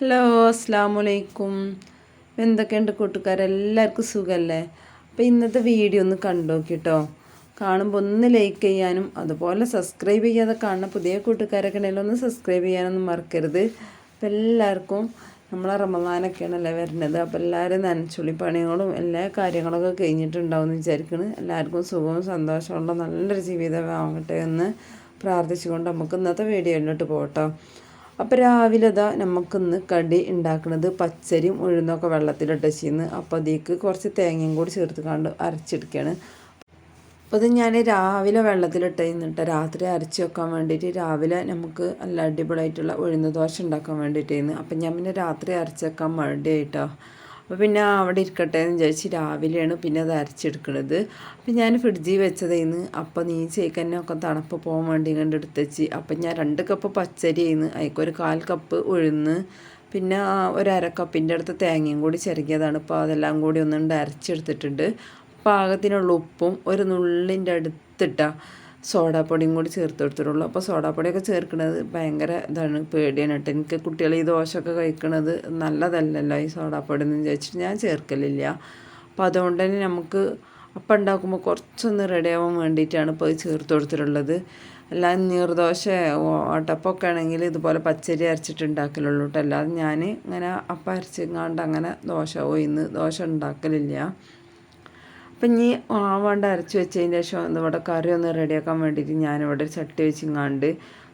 Hello അസ്സാം വലൈക്കും എന്തൊക്കെയുണ്ട് കൂട്ടുകാരെല്ലാവർക്കും സുഖമല്ലേ അപ്പോൾ ഇന്നത്തെ വീഡിയോ ഒന്ന് കണ്ടു കേട്ടോ കാണുമ്പോൾ ഒന്ന് ലൈക്ക് ചെയ്യാനും അതുപോലെ സബ്സ്ക്രൈബ് ചെയ്യാതെ കാണുന്ന പുതിയ കൂട്ടുകാരൊക്കെ ഉണ്ടെങ്കിൽ ഒന്ന് സബ്സ്ക്രൈബ് ചെയ്യാനൊന്നും മറക്കരുത്. അപ്പം എല്ലാവർക്കും നമ്മളെ റമദാനൊക്കെയാണല്ലേ വരുന്നത്. അപ്പോൾ എല്ലാവരും നനച്ചുള്ളി പണികളും എല്ലാ കാര്യങ്ങളൊക്കെ കഴിഞ്ഞിട്ടുണ്ടാവും എന്ന് വിചാരിക്കുന്നു എല്ലാവർക്കും സുഖവും സന്തോഷമുള്ള നല്ലൊരു ജീവിതം ആവട്ടെ എന്ന് പ്രാർത്ഥിച്ചുകൊണ്ട് നമുക്ക് ഇന്നത്തെ വീഡിയോ വീഡിയോയിലോട്ട് പോകട്ടോ അപ്പോൾ രാവിലെ ഇതാ നമുക്കിന്ന് കടി ഉണ്ടാക്കുന്നത് പച്ചരിയും ഉഴുന്നൊക്കെ വെള്ളത്തിലിട്ട് ചെയ്യുന്നു അപ്പോൾ അതിലേക്ക് കുറച്ച് തേങ്ങയും കൂടി ചേർത്ത് കണ്ട് അരച്ചെടുക്കുകയാണ് അപ്പോൾ ഇത് ഞാൻ രാവിലെ വെള്ളത്തിലിട്ട് ഇന്നിട്ട് രാത്രി അരച്ച് വെക്കാൻ വേണ്ടിയിട്ട് രാവിലെ നമുക്ക് നല്ല അടിപൊളിയായിട്ടുള്ള ഉഴുന്ന ദോശ ഉണ്ടാക്കാൻ വേണ്ടിയിട്ടായിരുന്നു അപ്പം ഞാൻ പിന്നെ രാത്രി അരച്ച് വെക്കാൻ വേണ്ടിയിട്ടോ അപ്പോൾ പിന്നെ അവിടെ ഇരിക്കട്ടെ എന്ന് വിചാരിച്ച് രാവിലെയാണ് പിന്നെ അത് അരച്ചെടുക്കുന്നത് അപ്പം ഞാൻ ഫ്രിഡ്ജിൽ വെച്ചതായിരുന്നു അപ്പം നീ ചേക്കനൊക്കെ തണുപ്പ് പോകാൻ വേണ്ടി കണ്ട് എടുത്തച്ച്. അപ്പം ഞാൻ രണ്ട് കപ്പ് പച്ചരി ആയിരുന്നു അതിക്കൊരു കാൽ കപ്പ് ഉഴുന്ന്. പിന്നെ ഒരു കപ്പിന്റെ അടുത്ത് തേങ്ങയും കൂടി ചെറുകിയതാണ്. ഇപ്പോൾ അതെല്ലാം കൂടി ഒന്നുണ്ട് അരച്ചെടുത്തിട്ടുണ്ട്. പാകത്തിനുള്ള ഉപ്പും ഒരു നുള്ളിന്റെ അടുത്തിട്ടാണ് സോഡാപ്പൊടിയും കൂടി ചേർത്ത് കൊടുത്തിട്ടുള്ളൂ. അപ്പോൾ സോഡാപ്പൊടിയൊക്കെ ചേർക്കുന്നത് ഭയങ്കര ഇതാണ് പേടിയാണ് കേട്ടോ. എനിക്ക് കുട്ടികൾ ഈ ദോശയൊക്കെ കഴിക്കുന്നത് നല്ലതല്ലല്ലോ ഈ സോഡാപ്പൊടി എന്ന് വിചാരിച്ചിട്ട് ഞാൻ ചേർക്കലില്ല. അപ്പോൾ അതുകൊണ്ട് തന്നെ നമുക്ക് അപ്പം ഉണ്ടാക്കുമ്പോൾ കുറച്ചൊന്ന് റെഡിയാവാൻ വേണ്ടിയിട്ടാണ് ഇപ്പോൾ ചേർത്ത് കൊടുത്തിട്ടുള്ളത്. അല്ലാതെ നീർദോശ ഓട്ടപ്പൊക്കെ ആണെങ്കിൽ ഇതുപോലെ പച്ചരി അരച്ചിട്ട് ഉണ്ടാക്കലുള്ളൂ കേട്ടോ. അല്ലാതെ ഞാൻ ഇങ്ങനെ അപ്പം അരച്ചിങ്ങാണ്ട് അങ്ങനെ ദോശ ഇന്ന് ദോശ ഉണ്ടാക്കലില്ല. അപ്പം ഇനി ആവാണ്ട് അരച്ച് വെച്ചതിന് ശേഷം ഇവിടെ കറി ഒന്ന് റെഡിയാക്കാൻ വേണ്ടിയിട്ട് ഞാനിവിടെ ചട്ടി വെച്ചിങ്ങാണ്ട്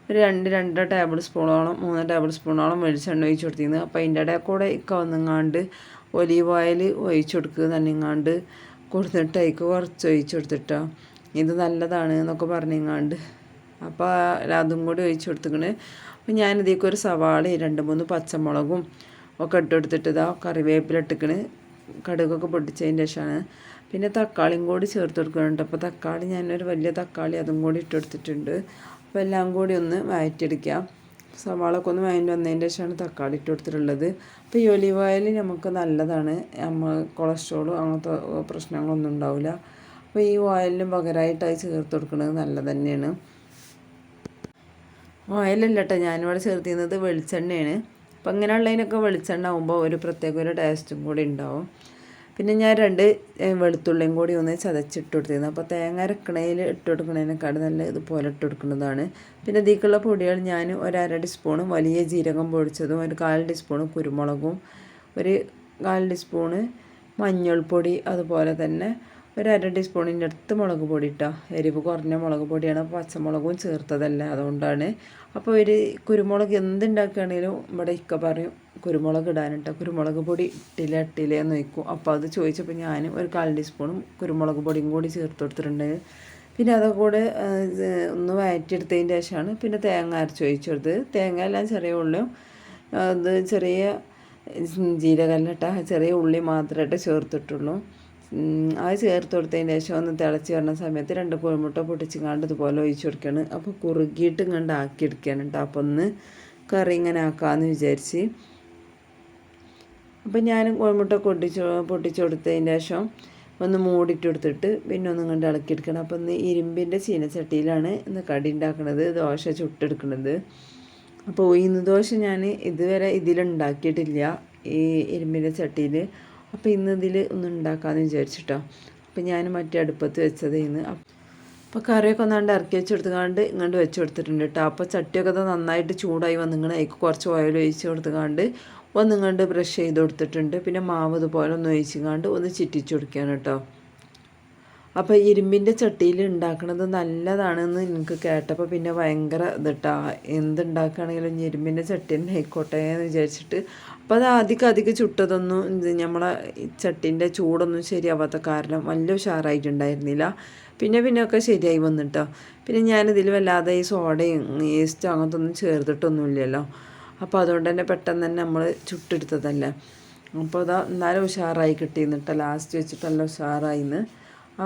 ഒരു രണ്ട് രണ്ട് ടേബിൾ സ്പൂണോളം മൂന്ന് ടേബിൾ സ്പൂണോളം വെളിച്ചെണ്ണ ഒഴിച്ച് കൊടുത്തിരുന്നു. അപ്പോൾ അതിന്റെ ഇടയിൽ കൂടെ ഇക്ക വന്നിങ്ങാണ്ട് ഒലീവ് ഓയിൽ ഒഴിച്ച് കൊടുക്കുക തന്നെങ്ങാണ്ട് കൊടുത്തിട്ട് അതിക്ക് കുറച്ച് ഒഴിച്ച് കൊടുത്തിട്ടോ. ഇത് നല്ലതാണ് എന്നൊക്കെ പറഞ്ഞിങ്ങാണ്ട്. അപ്പോൾ അതും കൂടി ഒഴിച്ച് കൊടുത്തിക്കണ് അപ്പോൾ ഞാനിതേക്ക് ഒരു സവാള രണ്ട് മൂന്ന് പച്ചമുളകും ഒക്കെ ഇട്ടെടുത്തിട്ട് ഇതാ കറിവേപ്പിലിട്ടിക്കണ് കടുകൊക്കെ പൊട്ടിച്ചതിന്റെ ശേഷമാണ് പിന്നെ തക്കാളിയും കൂടി ചേർത്ത് കൊടുക്കുന്നുണ്ട്. അപ്പോൾ തക്കാളി ഞാനൊരു വലിയ തക്കാളി അതും കൂടി ഇട്ടെടുത്തിട്ടുണ്ട് അപ്പോൾ എല്ലാം കൂടി ഒന്ന് വഴറ്റിയെടുക്കാം സവാളൊക്കെ ഒന്ന് വാങ്ങി വന്നതിന്റെ ശേഷമാണ് തക്കാളി ഇട്ട് കൊടുത്തിട്ടുള്ളത്. അപ്പോൾ ഈ ഒലിവ് ഓയിൽ നമുക്ക് നല്ലതാണ്. നമ്മൾ കൊളസ്ട്രോളും അങ്ങനത്തെ പ്രശ്നങ്ങളൊന്നും ഉണ്ടാവില്ല. അപ്പോൾ ഈ ഓയിലിന് പകരമായിട്ട് അത് ചേർത്ത് കൊടുക്കുന്നത് നല്ലത് തന്നെയാണ്. ഓയിലല്ല കേട്ടോ ഞാനിവിടെ ചേർത്തിരുന്നത് വെളിച്ചെണ്ണയാണ്. അപ്പോൾ ഇങ്ങനെയുള്ളതിനൊക്കെ വെളിച്ചെണ്ണ ആകുമ്പോൾ ഒരു പ്രത്യേക ഒരു ടേസ്റ്റും കൂടി ഉണ്ടാവും. പിന്നെ ഞാൻ രണ്ട് വെളുത്തുള്ളിയും കൂടി ഒന്ന് ചതച്ചിട്ട് കൊടുത്തിരുന്നു. അപ്പോൾ തേങ്ങ അരക്കണയിൽ ഇട്ട് കൊടുക്കണതിനെക്കാട് നല്ല ഇതുപോലെ ഇട്ട് കൊടുക്കുന്നതാണ്. പിന്നെ ഇതിലേക്കുള്ള പൊടികൾ ഞാൻ ഒരു അര ടീസ്പൂണും വലിയ ജീരകം പൊടിച്ചതും ഒരു കാൽ ടീസ്പൂണ് കുരുമുളകും ഒരു കാൽ ടീസ്പൂണ് മഞ്ഞൾപ്പൊടി അതുപോലെ തന്നെ ഒരു അര ടീസ്പൂണിന്റെ അടുത്ത് മുളക് പൊടി ഇട്ടോ. എരിവ് കുറഞ്ഞ മുളക് പൊടിയാണ്. പച്ചമുളകും ചേർത്തതല്ല അതുകൊണ്ടാണ്. അപ്പോൾ ഒരു കുരുമുളക് എന്തുണ്ടാക്കുകയാണെങ്കിലും ഇവിടെ ഇക്ക പറയും കുരുമുളക് ഇടാനിട്ടോ. കുരുമുളക് പൊടി ഇട്ടില്ല ഇട്ടില്ല എന്ന് വയ്ക്കും അപ്പോൾ അത് ചോദിച്ചപ്പോൾ ഞാൻ ഒരു കാൽ ടീസ്പൂണും കുരുമുളക് പൊടിയും കൂടി ചേർത്ത് കൊടുത്തിട്ടുണ്ട്. പിന്നെ അതൊക്കെ കൂടെ ഒന്ന് വയറ്റിയെടുത്തതിന്റെ ശേഷമാണ് പിന്നെ തേങ്ങ അരച്ച് ഒഴിച്ചു കൊടുത്തത് തേങ്ങ എല്ലാം ചെറിയ ഉള്ളിയും അത് ചെറിയ ജീരകല്ലിട്ട ചെറിയ ഉള്ളി മാത്രമായിട്ട് ചേർത്തിട്ടുള്ളൂ. അത് ചേർത്ത് കൊടുത്തതിന് ശേഷം ഒന്ന് തിളച്ച് വരുന്ന സമയത്ത് രണ്ട് കോഴിമുട്ട പൊട്ടിച്ചിങ്ങാണ്ട് ഇതുപോലെ ഒഴിച്ചു കൊടുക്കുകയാണ് അപ്പോൾ കുറുകിയിട്ട് ഇങ്ങോട്ട് ആക്കിയെടുക്കുകയാണ് കേട്ടോ. അപ്പോൾ ഒന്ന് കറി ഇങ്ങനെ ആക്കാമെന്ന് വിചാരിച്ച്. അപ്പോൾ ഞാനും കോഴിമുട്ട പൊട്ടിച്ച് പൊട്ടിച്ച് കൊടുത്തതിന് ശേഷം ഒന്ന് മൂടിയിട്ട് കൊടുത്തിട്ട് പിന്നെ ഒന്ന് കണ്ട് ഇളക്കിയെടുക്കണം. അപ്പോൾ ഇന്ന് ഇരുമ്പിന്റെ ചീനച്ചട്ടിയിലാണ് ഇന്ന് കടി ഉണ്ടാക്കുന്നത് ദോശ ചുട്ടെടുക്കുന്നത് അപ്പോൾ ഉഴുന്ന് ദോശ ഞാൻ ഇതുവരെ ഇതിലുണ്ടാക്കിയിട്ടില്ല ഈ ഇരുമ്പിന്റെ ചട്ടിയിൽ. അപ്പോൾ ഇന്ന് ഇതിൽ ഒന്ന് ഉണ്ടാക്കാമെന്ന് വിചാരിച്ചിട്ടോ. അപ്പോൾ ഞാൻ മറ്റേ അടുപ്പത്ത് വെച്ചത് ഇന്ന്. അപ്പോൾ കറിയൊക്കെ ഒന്നാണ്ട് ഇറക്കി വെച്ചെടുത്തുകാണ്ട് ഇങ്ങോട്ട് വെച്ച് കൊടുത്തിട്ടുണ്ട് കേട്ടോ. അപ്പോൾ ചട്ടിയൊക്കെ നന്നായിട്ട് ചൂടായി വന്നിങ്ങനെ അതിക്ക് കുറച്ച് ഓയിൽ ഒഴിച്ച് കൊടുത്തുകാണ്ട് ഒന്നിങ്ങാണ്ട് ബ്രഷ് ചെയ്ത് കൊടുത്തിട്ടുണ്ട് പിന്നെ മാവ് ഇതുപോലെ ഒന്ന് ഒഴിച്ചുകാണ്ട് ഒന്ന് ചിറ്റിച്ച് കൊടുക്കുകയാണ് കേട്ടോ. അപ്പോൾ ഇരുമ്പിന്റെ ചട്ടിയിൽ ഉണ്ടാക്കുന്നത് നല്ലതാണെന്ന് എനിക്ക് കേട്ടപ്പോൾ പിന്നെ ഭയങ്കര ഇതിട്ടാ. എന്തുണ്ടാക്കുകയാണെങ്കിലും ഇരുമ്പിന്റെ ചട്ടി തന്നെ ആയിക്കോട്ടെ എന്ന് വിചാരിച്ചിട്ട്. അപ്പോൾ അത് അധികം അധികം ചുട്ടതൊന്നും നമ്മളെ ചട്ടീന്റെ ചൂടൊന്നും ശരിയാവാത്ത കാരണം വലിയ ഉഷാറായിട്ടുണ്ടായിരുന്നില്ല. പിന്നെ പിന്നെ ഒക്കെ ശരിയായി വന്നിട്ടോ. പിന്നെ ഞാനിതിൽ വല്ലാതെ ഈ സോഡയും ഈസ്റ്റും അങ്ങനത്തെ ഒന്നും ചേർത്തിട്ടൊന്നുമില്ലല്ലോ. അപ്പോൾ അതുകൊണ്ട് തന്നെ പെട്ടെന്ന് തന്നെ നമ്മൾ ചുട്ടെടുത്തതല്ലേ. അപ്പോൾ അതാ എന്നാലും ഉഷാറായി കിട്ടിയെന്നിട്ട് ലാസ്റ്റ് വെച്ചിട്ടല്ല ഉഷാറായിന്ന്.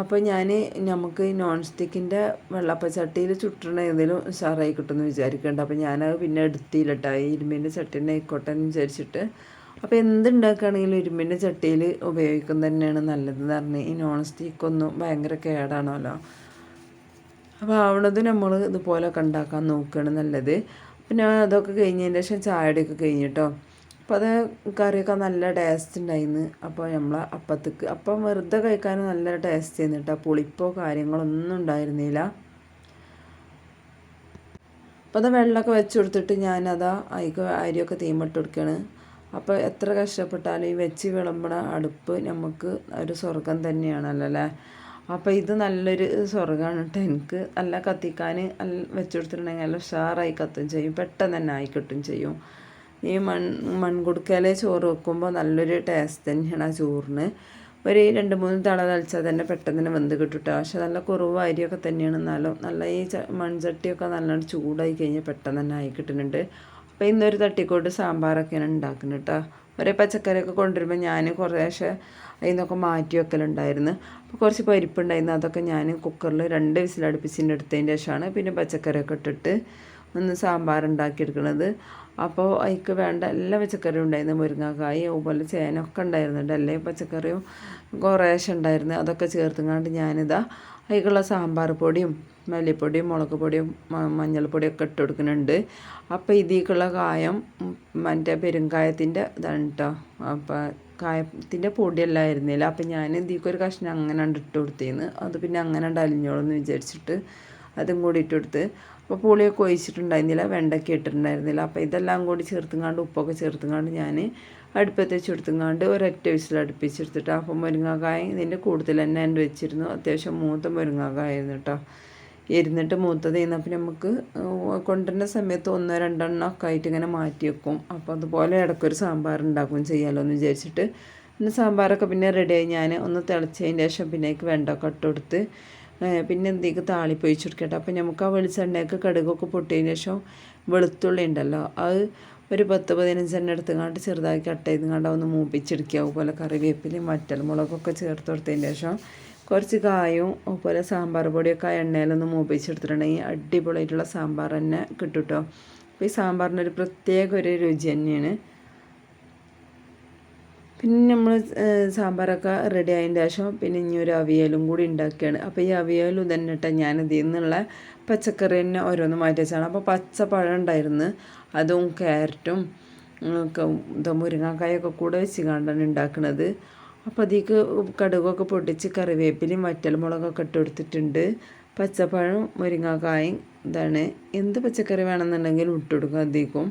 അപ്പോൾ ഞാൻ നമുക്ക് നോൺ സ്റ്റിക്കിന്റെ വെള്ളപ്പച്ചട്ടിയിൽ ചുട്ടണ ഏതെങ്കിലും ഉഷാറായി കിട്ടുമെന്ന് വിചാരിക്കുന്നുണ്ട് അപ്പോൾ ഞാനത് പിന്നെ എടുത്തില്ല കേട്ടോ ഈ ഇരുമ്പിന്റെ ചട്ടീന്റെ ആയിക്കോട്ടെ എന്ന് വിചാരിച്ചിട്ട്. അപ്പോൾ എന്തുണ്ടാക്കുകയാണെങ്കിലും ഇരുമ്പിന്റെ ചട്ടിയിൽ ഉപയോഗിക്കുന്നത് തന്നെയാണ് നല്ലതെന്ന് പറഞ്ഞ്. ഈ നോൺ സ്റ്റിക്കൊന്നും ഭയങ്കര കേടാണല്ലോ. അപ്പോൾ ആവണത് നമ്മൾ ഇതുപോലൊക്കെ ഉണ്ടാക്കാൻ നോക്കുകയാണ് നല്ലത്. പിന്നെ അതൊക്കെ കഴിഞ്ഞതിന് ശേഷം ചായയുടെയൊക്കെ കഴിഞ്ഞിട്ടോ അപ്പോൾ അത് കറിയൊക്കെ നല്ല ടേസ്റ്റ് ഉണ്ടായിന്ന് അപ്പോൾ നമ്മൾ അപ്പത്തേക്ക് അപ്പം വെറുതെ കഴിക്കാൻ നല്ല ടേസ്റ്റ് ചെയ്യുന്നു കേട്ടോ പുളിപ്പോ കാര്യങ്ങളൊന്നും ഉണ്ടായിരുന്നില്ല. അപ്പോൾ അത് വെള്ളമൊക്കെ വെച്ച് കൊടുത്തിട്ട് ഞാനതാ അതിക്ക് അരിയൊക്കെ തീമിട്ട് കൊടുക്കുകയാണ് അപ്പോൾ എത്ര കഷ്ടപ്പെട്ടാലും ഈ വെച്ച് വിളമ്പണ അടുപ്പ് നമുക്ക് ഒരു സ്വർഗം തന്നെയാണല്ലോ അല്ലേ? അപ്പോൾ ഇത് നല്ലൊരു സ്വർഗമാണ് കേട്ടോ എനിക്ക് നല്ല കത്തിക്കാൻ അല്ല വെച്ചു കൊടുത്തിട്ടുണ്ടെങ്കിൽ നല്ല ഉഷാറായി കത്തും ചെയ്യും. പെട്ടെന്ന് തന്നെ ആയി കിട്ടും ചെയ്യും. ഈ മൺ മൺകുടുക്കയിലെ ചോറ് വെക്കുമ്പോൾ നല്ലൊരു ടേസ്റ്റ് തന്നെയാണ് ആ ചോറിന്. ഒരു രണ്ട് മൂന്ന് തള തളിച്ചാൽ തന്നെ പെട്ടെന്ന് തന്നെ വെന്ത് കിട്ടും പക്ഷെ നല്ല കുറവ് അരിയൊക്കെ തന്നെയാണ്. എന്നാലും നല്ല ഈ മൺചട്ടിയൊക്കെ നല്ലോണം ചൂടായി കഴിഞ്ഞാൽ പെട്ടെന്ന് തന്നെ ആയി കിട്ടുന്നുണ്ട്. അപ്പോൾ ഇന്നൊരു തട്ടിക്കോട്ട് സാമ്പാറൊക്കെയാണ് ഉണ്ടാക്കുന്നത് കേട്ടോ ഒരേ പച്ചക്കറിയൊക്കെ കൊണ്ടുവരുമ്പോൾ ഞാൻ കുറേശ്ശെ അതിൽ നിന്നൊക്കെ മാറ്റി വെക്കലുണ്ടായിരുന്നു. അപ്പോൾ കുറച്ച് പരിപ്പുണ്ടായിരുന്നു. അതൊക്കെ ഞാൻ കുക്കറിൽ രണ്ട് വിസിലടുപ്പിച്ചിന്റെ എടുത്തതിന്റെ ശേഷമാണ് പിന്നെ പച്ചക്കറിയൊക്കെ ഇട്ടിട്ട് ഒന്ന് സാമ്പാർ ഉണ്ടാക്കിയെടുക്കുന്നത് അപ്പോൾ അതിക്ക് വേണ്ട എല്ലാ പച്ചക്കറിയും ഉണ്ടായിരുന്നു. മുരിങ്ങക്കായി അതുപോലെ ചേനൊക്കെ ഉണ്ടായിരുന്നുണ്ട്. എല്ലാ പച്ചക്കറിയും കുറേശ്ശെ ഉണ്ടായിരുന്നു. അതൊക്കെ ചേർത്തുകൊണ്ട് ഞാനിതാ അതിക്കുള്ള സാമ്പാർ പൊടിയും മല്ലിപ്പൊടിയും മുളക് പൊടിയും മഞ്ഞൾപ്പൊടിയും ഒക്കെ ഇട്ട് കൊടുക്കുന്നുണ്ട്. അപ്പോൾ ഇതിലേക്കുള്ള കായം മറ്റേ പെരുങ്കായത്തിന്റെ ഇതാണ് കേട്ടോ അപ്പോൾ കായത്തിന്റെ പൊടിയല്ലായിരുന്നില്ല അപ്പം ഞാൻ ഇതിലേക്ക് ഒരു കഷ്ണം അങ്ങനെ ഇട്ട് കൊടുത്തേന്ന്. അത് പിന്നെ അങ്ങനെ അലിഞ്ഞോളെന്ന് വിചാരിച്ചിട്ട് അതും കൂടി ഇട്ട് കൊടുത്ത്. അപ്പോൾ പുളിയൊക്കെ ഒഴിച്ചിട്ടുണ്ടായിരുന്നില്ല വെണ്ടയ്ക്ക ഇട്ടിട്ടുണ്ടായിരുന്നില്ല. അപ്പോൾ ഇതെല്ലാം കൂടി ചേർത്തുങ്ങാണ്ട് ഉപ്പൊക്കെ ചേർത്തുങ്ങാണ്ട് ഞാൻ അടുപ്പത്ത് വെച്ച് കൊടുത്തുങ്ങാണ്ട് ഒരൊറ്റ വിസിൽ അടുപ്പിച്ചെടുത്തിട്ട് അപ്പം മുരിങ്ങാക്കായ ഇതിന്റെ കൂടുതൽ തന്നെ എന്റെ വെച്ചിരുന്നു. അത്യാവശ്യം മൂത്ത മുരിങ്ങാക്കായ ആയിരുന്നു കേട്ടോ ഇരുന്നിട്ട് മൂത്തത് കഴിഞ്ഞപ്പോൾ നമുക്ക് കൊണ്ടുവരുന്ന സമയത്ത് ഒന്നോ രണ്ടെണ്ണം ഒക്കെ ആയിട്ട് ഇങ്ങനെ മാറ്റി വെക്കും. അപ്പോൾ അതുപോലെ ഇടയ്ക്കൊരു സാമ്പാർ ഉണ്ടാക്കുകയും ചെയ്യാമല്ലോ എന്ന് വിചാരിച്ചിട്ട്. പിന്നെ സാമ്പാറൊക്കെ പിന്നെ റെഡിയായി ഞാൻ ഒന്ന് തിളച്ചതിന് ശേഷം പിന്നേക്ക് വെണ്ടൊക്കെ ഇട്ട് കൊടുത്ത് പിന്നെ എന്തെങ്കിലും താളിപ്പ് ഒഴിച്ച് കൊടുക്കട്ടെ. അപ്പോൾ നമുക്ക് ആ വെളിച്ചെണ്ണയൊക്കെ കടുകൊക്കെ പൊട്ടിയതിന് ശേഷം വെളുത്തുള്ളി ഉണ്ടല്ലോ അത് ഒരു പത്ത് പതിനഞ്ചെണ്ണ എടുത്തുകൊണ്ട് ചെറുതാക്കി കട്ട് ചെയ്തുകൊണ്ട് ഒന്ന് മൂപ്പിച്ചെടുക്കുക. അതുപോലെ കറിവേപ്പിലയും മറ്റൽ മുളകൊക്കെ ചേർത്ത് കൊടുത്തതിന് ശേഷം കുറച്ച് കായും അതുപോലെ സാമ്പാർ പൊടിയൊക്കെ ആ എണ്ണയിലൊന്ന് മൂപ്പിച്ചെടുത്തിട്ടുണ്ടെങ്കിൽ അടിപൊളിയായിട്ടുള്ള സാമ്പാർ തന്നെ കിട്ടും കേട്ടോ അപ്പോൾ ഈ സാമ്പാറിന്റെ ഒരു പ്രത്യേക ഒരു രുചി തന്നെയാണ്. പിന്നെ നമ്മൾ സാമ്പാറൊക്കെ റെഡി ആയതിന്റെ ശേഷം പിന്നെ ഇനി ഒരു അവിയലും കൂടി ഉണ്ടാക്കുകയാണ് അപ്പോൾ ഈ അവിയലും തന്നെ ഇട്ടാൽ ഞാൻ ഇതിൽ നിന്നുള്ള പച്ചക്കറി തന്നെ ഓരോന്ന് മാറ്റി വെച്ചാണ്. അപ്പോൾ പച്ച പഴം ഉണ്ടായിരുന്നു. അതും ക്യാരറ്റും മുരിങ്ങാക്കായൊക്കെ കൂടെ വെച്ച് കണ്ടാണ് ഉണ്ടാക്കുന്നത് അപ്പോൾ അതിലേക്ക് കടുകൊക്കെ പൊട്ടിച്ച് കറിവേപ്പിലയും വറ്റൽമുളകൊക്കെ ഇട്ട് കൊടുത്തിട്ടുണ്ട്. പച്ചപ്പഴം മുരിങ്ങക്കായും ഇതാണ്. എന്ത് പച്ചക്കറി വേണമെന്നുണ്ടെങ്കിലും ഇട്ട് കൊടുക്കും അധികം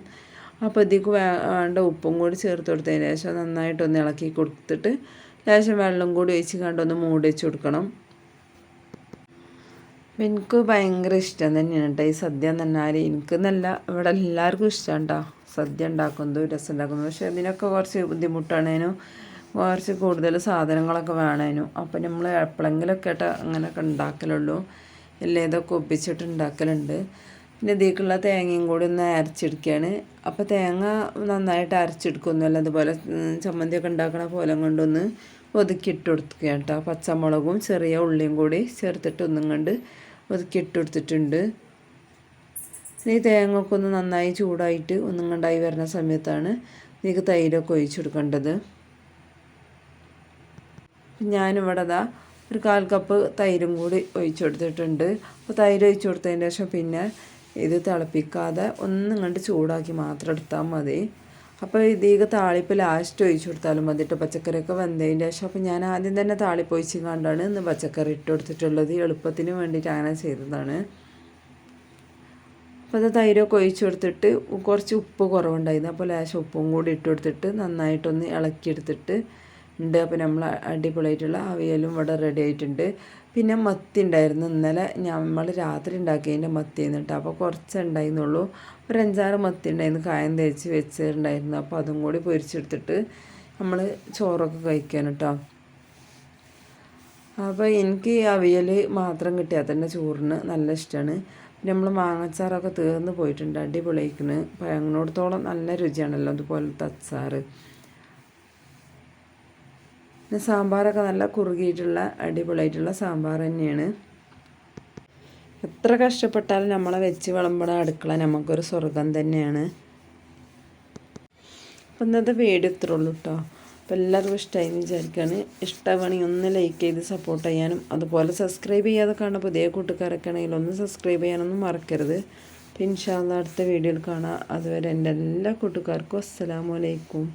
അപ്പോൾ ഇതിക്ക് വേണ്ട ഉപ്പും കൂടി ചേർത്ത് കൊടുത്തതിന് ശേഷം നന്നായിട്ടൊന്ന് ഇളക്കി കൊടുത്തിട്ട് ലേശം വെള്ളം കൂടി ഒഴിച്ച് കണ്ടൊന്ന് മൂടി വെച്ച് കൊടുക്കണം. എനിക്ക് ഭയങ്കര ഇഷ്ടം തന്നെയാണ് കേട്ടോ ഈ സദ്യ എന്ന് എനിക്ക് നല്ല ഇവിടെ എല്ലാവർക്കും ഇഷ്ടമാണ് കേട്ടോ. സദ്യ ഉണ്ടാക്കുന്നതും രസം ഉണ്ടാക്കുന്നതും. പക്ഷേ അതിനൊക്കെ കുറച്ച് ബുദ്ധിമുട്ടാണേനും കുറച്ച് കൂടുതൽ സാധനങ്ങളൊക്കെ വേണേനു. അപ്പോൾ നമ്മൾ എപ്പോഴെങ്കിലൊക്കെ ആയിട്ട് അങ്ങനെയൊക്കെ ഉണ്ടാക്കലുള്ളൂ ഇല്ലേ ഇതൊക്കെ ഒപ്പിച്ചിട്ട് ഉണ്ടാക്കലുണ്ട് പിന്നെ ഇതിലേക്കുള്ള തേങ്ങയും കൂടി ഒന്ന് അരച്ചെടുക്കുകയാണ് അപ്പോൾ തേങ്ങ നന്നായിട്ട് അരച്ചെടുക്കൊന്നുമല്ല അതുപോലെ ചമ്മന്തിയൊക്കെ ഉണ്ടാക്കണ പോലെ കൊണ്ടൊന്ന് ഒതുക്കിയിട്ട് കൊടുക്കുക കേട്ടോ പച്ചമുളകും ചെറിയ ഉള്ളിയും കൂടി ചേർത്തിട്ട് ഒന്നും കണ്ട് ഒതുക്കിയിട്ട് കൊടുത്തിട്ടുണ്ട് ഈ തേങ്ങ ഒന്ന് നന്നായി ചൂടായിട്ട് ഒന്നും കണ്ടായി വരുന്ന സമയത്താണ് നിങ്ങൾക്ക് തൈരൊക്കെ ഒഴിച്ചു കൊടുക്കേണ്ടത് ഞാനിവിടെ ഇതാ ഒരു കാൽ കപ്പ് തൈരും കൂടി ഒഴിച്ചു കൊടുത്തിട്ടുണ്ട് അപ്പോൾ തൈര് ഒഴിച്ചു കൊടുത്തതിന് ശേഷം പിന്നെ ഇത് തിളപ്പിക്കാതെ ഒന്നും കണ്ട് ചൂടാക്കി മാത്രം എടുത്താൽ മതി. അപ്പോൾ ഇതീക താളിപ്പ് ലാസ്റ്റ് ഒഴിച്ചു കൊടുത്താലും മതി ഇട്ട് പച്ചക്കറിയൊക്കെ വെന്തതിന്റെ ശേഷം അപ്പോൾ ഞാൻ ആദ്യം തന്നെ താളിപ്പ് ഒഴിച്ച് കണ്ടാണ് ഇന്ന് പച്ചക്കറി ഇട്ട് കൊടുത്തിട്ടുള്ളത്. എളുപ്പത്തിന് വേണ്ടിയിട്ട് അങ്ങനെ ചെയ്തതാണ്. അപ്പോൾ അത് തൈരൊക്കെ ഒഴിച്ചു കൊടുത്തിട്ട് കുറച്ച് ഉപ്പ് കുറവുണ്ടായിരുന്നു. അപ്പോൾ ലേശം ഉപ്പും കൂടി ഇട്ട് കൊടുത്തിട്ട് നന്നായിട്ടൊന്ന് ഇളക്കിയെടുത്തിട്ട് ഉണ്ട്. അപ്പോൾ നമ്മൾ അടിപൊളിയായിട്ടുള്ള അവിയലും ഇവിടെ റെഡി ആയിട്ടുണ്ട്. പിന്നെ മത്തി ഉണ്ടായിരുന്നു. ഇന്നലെ നമ്മൾ രാത്രി ഉണ്ടാക്കിയതിന്റെ മത്തി എന്നിട്ട് അപ്പോൾ കുറച്ച് ഉണ്ടായിരുന്നുള്ളൂ. ഒരു അഞ്ചാറ് മത്തി ഉണ്ടായിരുന്നു. കായം തേച്ച് വെച്ചിട്ടുണ്ടായിരുന്നു അപ്പോൾ അതും കൂടി പൊരിച്ചെടുത്തിട്ട് നമ്മൾ ചോറൊക്കെ കഴിക്കാൻ കേട്ടോ. അപ്പോൾ എനിക്ക് അവിയൽ മാത്രം കിട്ടിയാൽ തന്നെ ചോറിന് നല്ല ഇഷ്ടമാണ്. പിന്നെ നമ്മൾ മാങ്ങച്ചാറൊക്കെ തീർന്ന് പോയിട്ടുണ്ട്. അടിപൊളിയിക്കണ് പഴങ്ങളോടത്തോളം നല്ല രുചിയാണല്ലോ. അതുപോലത്തെ അച്ചാറ്. പിന്നെ സാമ്പാറൊക്കെ നല്ല കുറുകിയിട്ടുള്ള അടിപൊളിയായിട്ടുള്ള സാമ്പാർ തന്നെയാണ്. എത്ര കഷ്ടപ്പെട്ടാലും നമ്മളെ വെച്ച് വിളമ്പുന്ന അടുക്കള നമുക്കൊരു സ്വർഗം തന്നെയാണ്. അപ്പം ഇന്നത്തെ വീഡിയോ ഇത്രേ ഉള്ളൂ കേട്ടോ അപ്പോൾ എല്ലാവർക്കും ഇഷ്ടമായി വിചാരിക്കുകയാണ് ഇഷ്ടമാണെങ്കിൽ ഒന്ന് ലൈക്ക് ചെയ്ത് സപ്പോർട്ട് ചെയ്യാനും അതുപോലെ സബ്സ്ക്രൈബ് ചെയ്യാതെ കാണുന്ന പുതിയ കൂട്ടുകാരൊക്കെ ആണെങ്കിൽ ഒന്ന് സബ്സ്ക്രൈബ് ചെയ്യാനൊന്നും മറക്കരുത്. ഇൻഷാല്ല അടുത്ത വീഡിയോയിൽ കാണാം. അതുവരെ എന്റെ എല്ലാ കൂട്ടുകാർക്കും അസ്സലാമു അലൈക്കും.